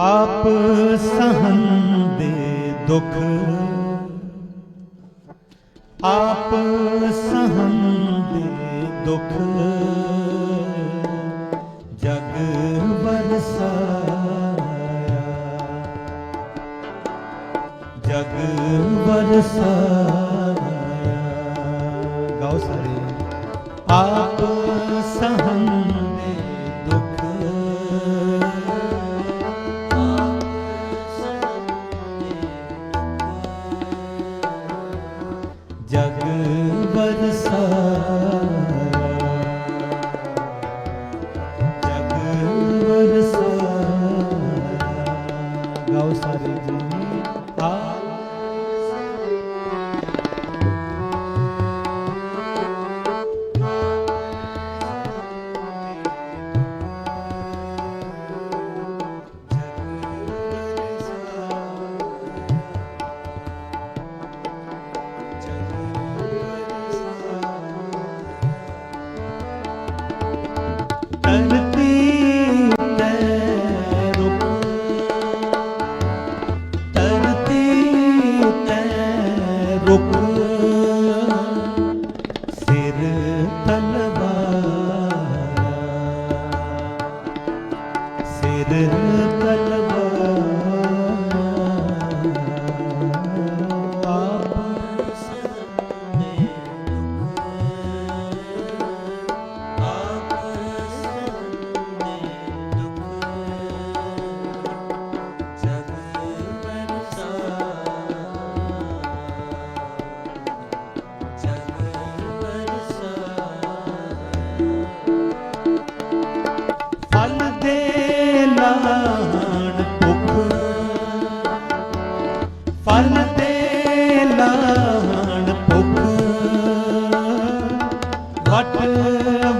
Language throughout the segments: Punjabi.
ਆਪ ਸਹੰਦੇ ਦੁੱਖ। ਆਪ ਸਹੰਦੇ ਦੁੱਖ। ਜਗ ਵਰਸਾਇਆ। ਜਗ ਵਰਸਾਇਆ। ਗਾਉ ਸਾਰੇ। ਆਪ ਸਹਨ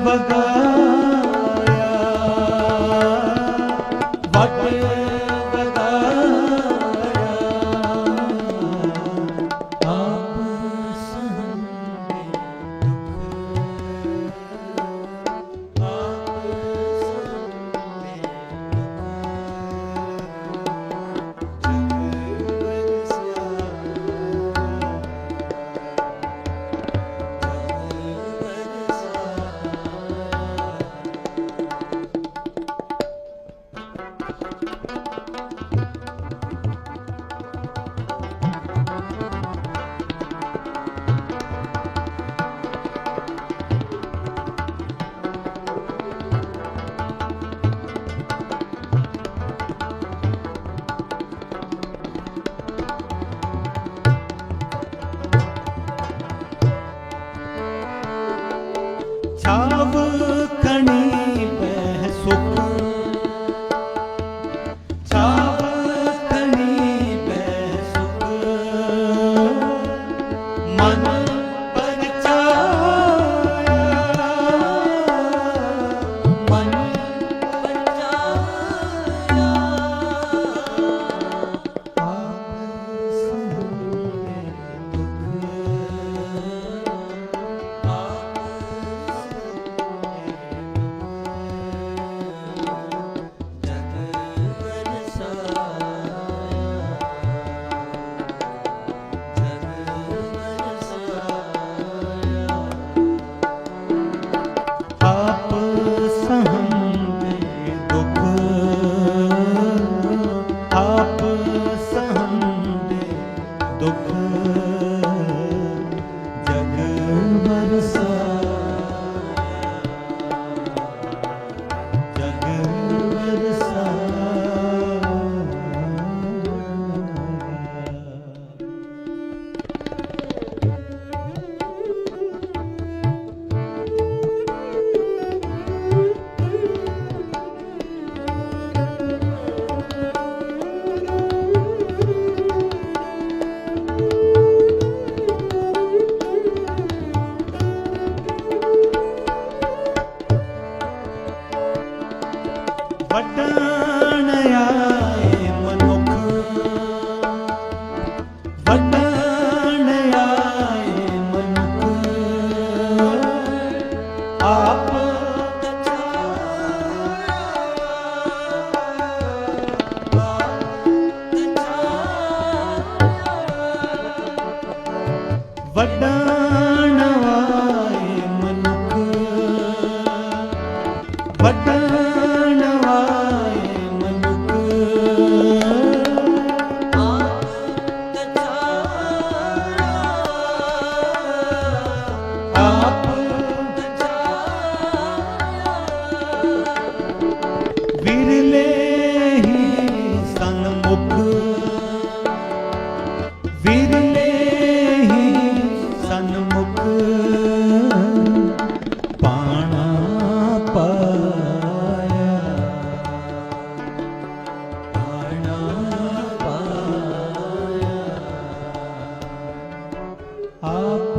ਬਗਾ பட்ட ਆਪ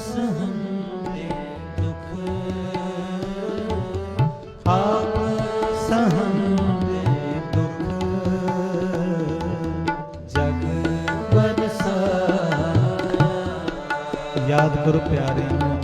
ਸਹੰਦੇ ਦੁਖ। ਆਪ ਦੁਖ। ਜਗ ਯਾਦ ਕਰੋ ਪਿਆਰੇ